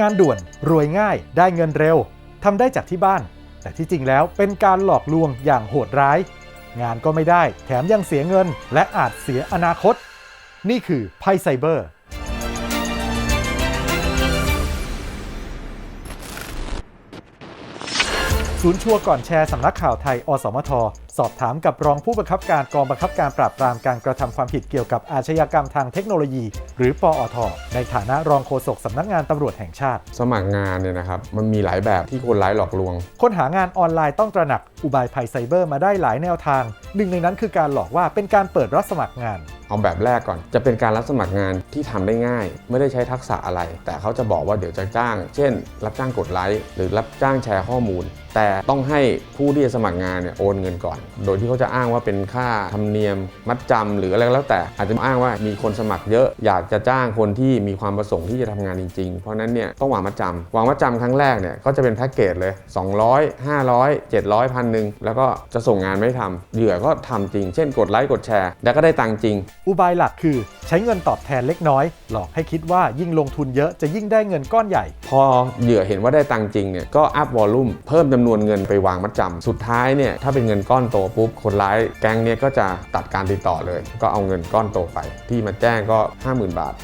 งานด่วนรวยง่ายได้เงินเร็วทำได้จากที่บ้าน แต่ที่จริงแล้วเป็นการหลอกลวงอย่างโหดร้าย งานก็ไม่ได้แถมยังเสียเงิน และอาจเสียอนาคต นี่คือภัยไซเบอร์ ศูนย์ชัวร์ก่อนแชร์สำนักข่าวไทย อสมท สอบถามกับรองผู้บังคับการกองบังคับการปราบปรามการกระทำความผิดเกี่ยวกับอาชญากรรมทางเทคโนโลยี หรือปอท ในฐานะรองโฆษกสำนักงานตำรวจแห่งชาติ สมัครงานเนี่ยนะครับมันมีหลายแบบที่คนร้ายหลอกลวง คนหางานออนไลน์ต้องตระหนักอุบายภัยไซเบอร์มาได้หลายแนวทาง หนึ่งในนั้นคือการหลอกว่าเป็นการเปิดรับสมัครงานเอาแบบแรกก่อน จะเป็นการรับสมัครงานที่ทำได้ง่าย ไม่ได้ใช้ทักษะอะไร แต่เขาจะบอกว่าเดี๋ยวจะจ้าง เช่น รับจ้างกดไลค์หรือรับจ้างแชร์ข้อมูลแต่ต้องให้ผู้ที่จะสมัครงานเนี่ยโอนเงินก่อน โดยที่เขาจะอ้างว่าเป็นค่าธรรมเนียมมัดจำหรืออะไรก็แล้วแต่ อาจจะอ้างว่ามีคนสมัครเยอะอยากจะจ้างคนที่มีความประสงค์ที่จะทำงานจริง ๆ เพราะฉะนั้นเนี่ยต้องวางมัดจำวางมัดจำครั้งแรกเนี่ยก็จะเป็นแพ็กเกจเลย 200 500 700พันหนึ่งแล้วก็จะส่งงานไม่ทำเหยื่อก็ทำจริง เช่นกดไลค์กดแชร์ แล้วก็ได้ตังค์จริง อุบายหลักคือใช้เงินตอบแทนเล็กน้อย หลอกให้คิดว่ายิ่งลงทุนเยอะจะยิ่งได้เงินก้อนใหญ่ พอเหยื่อเห็นว่าได้ตังค์จริงเนี่ยก็อัพวอลลุ่มเพิ่มจจำนวนเงินไปวางมัดจำสุดท้ายเนี่ยถ้าเป็นเงินก้อนโตปุ๊บคนร้ายแก๊งเนี่ยก็จะตัดการติดต่อเลย ก็เอาเงินก้อนโตไป ที่มาแจ้งก็ 50,000 บาท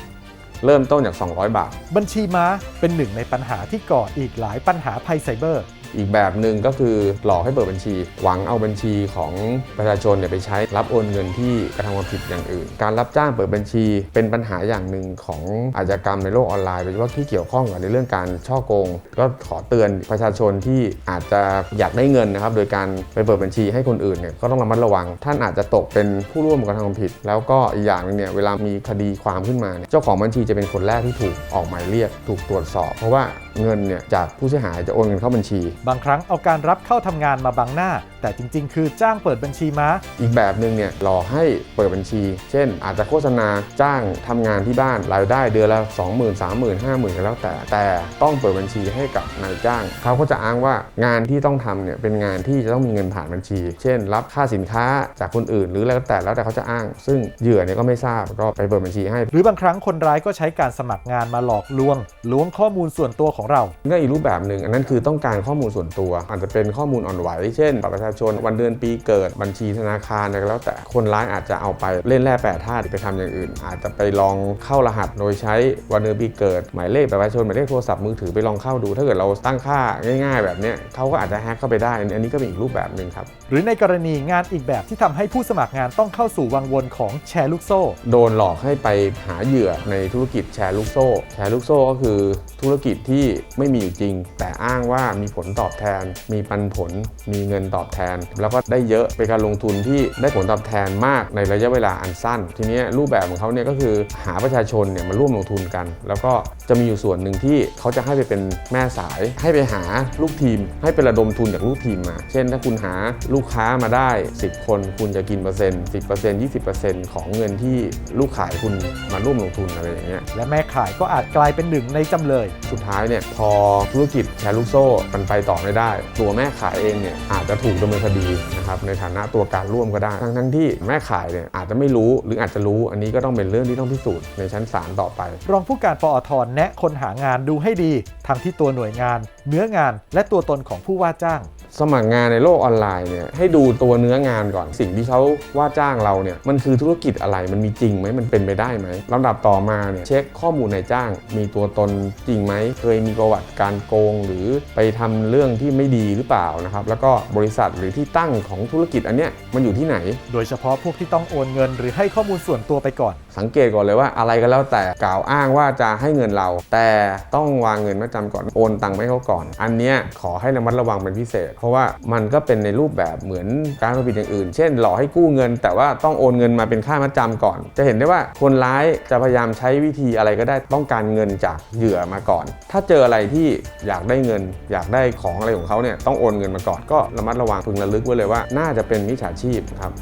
เริ่มต้นจาก 200 บาท บัญชีม้าเป็นหนึ่งในปัญหาที่ก่ออีกหลายปัญหาภัยไซเบอร์ อีกแบบหนึ่งก็คือหลอกให้เปิดบัญชี หวังเอาบัญชีของประชาชนเนี่ยไปใช้รับโอนเงินที่กระทำความผิดอย่างอื่น การรับจ้างเปิดบัญชีเป็นปัญหาอย่างหนึ่งของอาชญากรรมในโลกออนไลน์โดยเฉพาะที่เกี่ยวข้องกับในเรื่องการช่อโกง ก็ขอเตือนประชาชนที่อาจจะอยากได้เงินนะครับโดยการไปเปิดบัญชีให้คนอื่นเนี่ยก็ต้องระมัดระวัง ท่านอาจจะตกเป็นผู้ร่วมกระทำความผิด แล้วก็อีกอย่างหนึงเนี่ยเวลามีคดีความขึ้นมาเนี่ยเจ้าของบัญชีจะเป็นคนแรกที่ถูกออกหมายเรียกถูกตรวจสอบ เพราะว่า เงินเนี่ยจากผู้เสียหายจะโอนเงินเข้าบัญชี บางครั้งเอาการรับเข้าทำงานมาบังหน้า แต่จริง ๆ คือจ้างเปิดบัญชีม้า อีกแบบหนึ่งเนี่ยหลอกให้เปิดบัญชี เช่น อาจจะโฆษณาจ้างทำงานที่บ้านรายได้เดือนละ 20,000 30,000 50,000ก็แล้วแต่ แต่ต้องเปิดบัญชีให้กับนายจ้าง เขาก็จะอ้างว่างานที่ต้องทำเนี่ยเป็นงานที่จะต้องมีเงินผ่านบัญชี เช่น รับค่าสินค้าจากคนอื่น หรืออะไรก็แต่แล้วแต่เขาจะอ้าง ซึ่งเหยื่อเนี่ยก็ไม่ทราบก็ไปเปิดบัญชีให้ หรือบางครั้งคนร้ายก็ใช้การสมัครงานมาหลอกลวงล้วงข้อมูลส่วนตัวของเรา ก็อีกรูปแบบหนึ่งอันนั้นคือต้องการข้อมูลส่วนตัว อาจจะเป็นข้อมูลอ่อนไหว เช่นบัตรประชาชน วันเดือนปีเกิดบัญชีธนาคารอะไรก็แล้วแต่คนร้ายอาจจะเอาไปเล่นแร่แปรธาตุไปทำอย่างอื่น อาจจะไปลองเข้ารหัสโดยใช้วันเดือนปีเกิด หมายเลขบัตรประชาชนหมายเลขโทรศัพท์มือถือไปลองเข้าดู ถ้าเกิดเราตั้งค่าง่าย ๆ แบบเนี้ยเขาก็อาจจะแฮ็กเข้าไปได้ อันนี้ก็เป็นอีกรูปแบบหนึ่งครับหรือในกรณีงานอีกแบบที่ทำให้ผู้สมัครงานต้องเข้าสู่วังวนของแชร์ลูกโซ่ โดนหลอกให้ไปหาเหยื่อในธุรกิจแชร์ลูกโซ่ แชร์ลูกโซ่ก็คือธุรกิจที่ไม่มีอยู่จริง แต่อ้างว่ามีผลตอบแทน มีปันผล มีเงินตอบแทนแล้วก็ได้เยอะเป็นการลงทุนที่ได้ผลตอบแทนมากในระยะเวลาอันสั้น ทีนี้รูปแบบของเขาเนี่ยก็คือหาประชาชนเนี่ยมาร่วมลงทุนกัน แล้วก็จะมีอยู่ส่วนหนึ่งที่เขาจะให้ไปเป็นแม่สาย ให้ไปหาลูกทีม ให้ไประดมทุนจากลูกทีมมา เช่น ถ้าคุณหาลูกค้ามาได้ 10 คนคุณจะกินเปอร์เซ็นต์10% 20%ของเงินที่ลูกขายคุณมาร่วมลงทุนอะไรอย่างเงี้ยและแม่ขายก็อาจกลายเป็นหนึ่งในจำเลย สุดท้ายเนี่ยพอธุรกิจแชร์ลูกโซ่มันไปต่อไม่ได้ ตัวแม่ขายเองเนี่ยอาจจะถูกดำเนินคดีนะครับในฐานะตัวการร่วมก็ได้ ทั้งทั้งที่แม่ขายเนี่ยอาจจะไม่รู้หรืออาจจะรู้ อันนี้ก็ต้องเป็นเรื่องที่ต้องพิสูจน์ในชั้นศาลต่อไป รองผู้การปอทแนะคนหางานดูให้ดีทั้งที่ตัวหน่วยงาน เนื้องาน และตัวตนของผู้ว่าจ้าง สมัครงานในโลกออนไลน์เนี่ยให้ดูตัวเนื้องานก่อนสิ่งที่เขาว่าจ้างเราเนี่ยมันคือธุรกิจอะไรมันมีจริงไหมมันเป็นไปได้ไหมลำดับต่อมาเนี่ยเช็คข้อมูลในจ้าง มีตัวตนจริงไหมเคยมีประวัติการโกง หรือไปทำเรื่องที่ไม่ดีหรือเปล่านะครับแล้วก็บริษัทหรือที่ตั้งของธุรกิจอันเนี้ยมันอยู่ที่ไหน โดยเฉพาะพวกที่ต้องโอนเงิน หรือให้ข้อมูลส่วนตัวไปก่อน สังเกตก่อนเลยว่าอะไรก็แล้วแต่กล่าวอ้างว่าจะให้เงินเรา แต่ต้องวางเงินมาจำก่อนโอนตังค์ไปให้เขาก่อน อันเนี้ยขอให้ระมัดระวังเป็นพิเศษเพราะว่ามันก็เป็นในรูปแบบเหมือนการทำผิดอย่างอื่น เช่น หลอกให้กู้เงิน แต่ว่าต้องโอนเงินมาเป็นค่ามัดจำก่อน จะเห็นได้ว่าคนร้ายจะพยายามใช้วิธีอะไรก็ได้ต้องการเงินจากเหยื่อมาก่อน ถ้าเจออะไรที่อยากได้เงิน อยากได้ของอะไรของเขาเนี่ยต้องโอนเงินมาก่อนก็ระมัดระวังพึงระลึกไว้เลยว่าน่าจะเป็นมิจฉาชีพครับ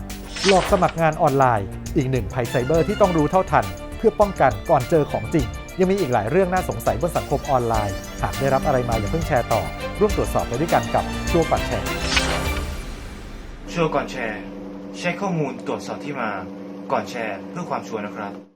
หลอกสมัครงานออนไลน์ อีกหนึ่งภัยไซเบอร์ที่ต้องรู้เท่าทัน เพื่อป้องกันก่อนเจอของจริง ยังมีอีกหลายเรื่องน่าสงสัยบนสังคมออนไลน์ หากได้รับอะไรมาอย่าเพิ่งแชร์ต่อ ร่วมตรวจสอบไปด้วยกันกับ ชัวก่อนแชร์ ชัวร์ก่อนแชร์ใช้ข้อมูลตรวจสอบที่มาก่อนแชร์เพื่อความชัวร์นะครับ